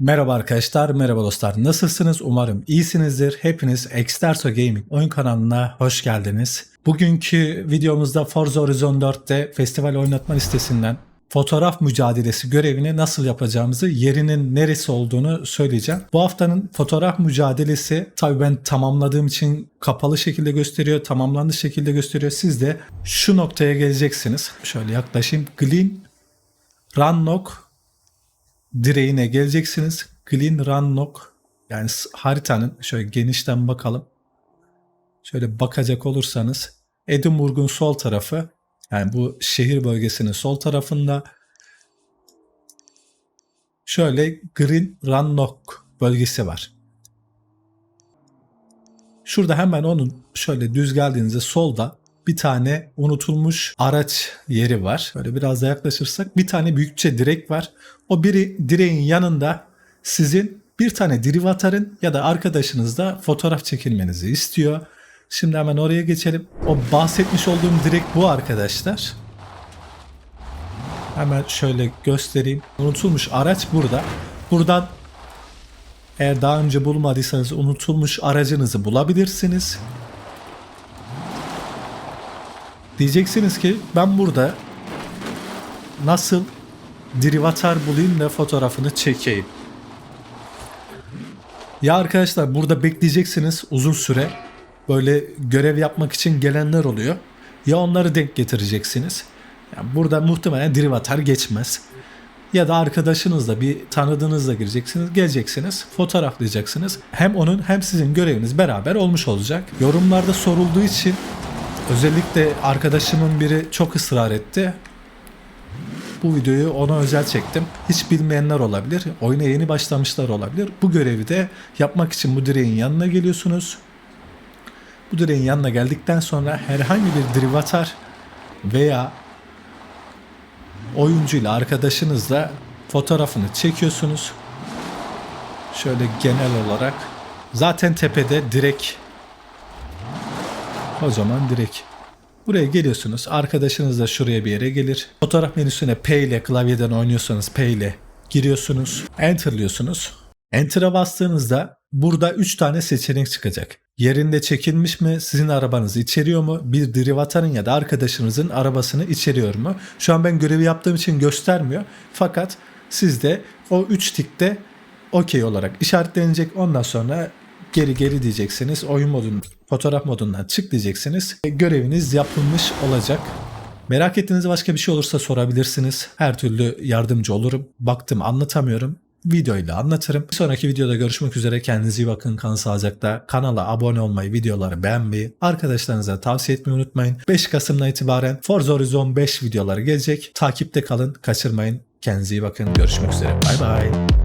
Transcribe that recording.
Merhaba arkadaşlar, merhaba dostlar. Nasılsınız? Umarım iyisinizdir. Hepiniz Exterso Gaming oyun kanalına hoş geldiniz. Bugünkü videomuzda Forza Horizon 4'te festival oynatma listesinden fotoğraf mücadelesi görevini nasıl yapacağımızı, yerinin neresi olduğunu söyleyeceğim. Bu haftanın fotoğraf mücadelesi tabii ben tamamladığım için kapalı şekilde gösteriyor, tamamlandığı şekilde gösteriyor. Siz de şu noktaya geleceksiniz. Şöyle yaklaşayım. Glen Rannock direğine geleceksiniz. Glen Rannock yani s- haritanın şöyle genişten bakalım. Şöyle bakacak olursanız Edinburgh'un sol tarafı yani bu şehir bölgesinin sol tarafında şöyle Green Rannock bölgesi var. Şurada hemen onun şöyle düz geldiğinizde solda bir tane unutulmuş araç yeri var. Böyle biraz da yaklaşırsak bir tane büyükçe direk var. O biri direğin yanında sizin bir tane derivatarın ya da arkadaşınızla fotoğraf çekilmenizi istiyor. Şimdi hemen oraya geçelim. O bahsetmiş olduğum direk bu arkadaşlar. Hemen şöyle göstereyim. Unutulmuş araç burada. Buradan eğer daha önce bulmadıysanız unutulmuş aracınızı bulabilirsiniz. Diyeceksiniz ki ben burada nasıl derivatar bulayım da fotoğrafını çekeyim. Ya arkadaşlar burada bekleyeceksiniz uzun süre. Böyle görev yapmak için gelenler oluyor. Ya onları denk getireceksiniz. Yani burada muhtemelen derivatar geçmez. Ya da arkadaşınızla bir tanıdığınızla gireceksiniz, geleceksiniz, fotoğraflayacaksınız. Hem onun hem sizin göreviniz beraber olmuş olacak. Yorumlarda sorulduğu için özellikle arkadaşımın biri çok ısrar etti. Bu videoyu ona özel çektim. Hiç bilmeyenler olabilir. Oyuna yeni başlamışlar olabilir. Bu görevi de yapmak için bu direğin yanına geliyorsunuz. Bu direğin yanına geldikten sonra herhangi bir derivatar veya oyuncuyla arkadaşınızla fotoğrafını çekiyorsunuz. Şöyle genel olarak. Zaten tepede direk. O zaman direk. Buraya geliyorsunuz. Arkadaşınız da şuraya bir yere gelir. Fotoğraf menüsüne P ile klavyeden oynuyorsanız P ile giriyorsunuz. Enter'lıyorsunuz. Enter'a bastığınızda burada 3 tane seçenek çıkacak. Yerinde çekilmiş mi? Sizin arabanız içeriyor mu? Bir derivatarın ya da arkadaşınızın arabasını içeriyor mu? Şu an ben görevi yaptığım için göstermiyor. Fakat sizde o 3 tikte okey olarak işaretlenecek. Ondan sonra geri geri diyeceksiniz. Oyun modun, fotoğraf modundan çık diyeceksiniz. E, Göreviniz yapılmış olacak. Merak ettiğiniz başka bir şey olursa sorabilirsiniz. Her türlü yardımcı olurum. Baktım anlatamıyorum. Videoyla anlatırım. Bir sonraki videoda görüşmek üzere. Kendinize iyi bakın. Kanal sağlıcakla. Kanala abone olmayı, videoları beğenmeyi, arkadaşlarınıza tavsiye etmeyi unutmayın. 5 Kasım'dan itibaren Forza Horizon 5 videoları gelecek. Takipte kalın. Kaçırmayın. Kendinize iyi bakın. Görüşmek üzere. Bay bay.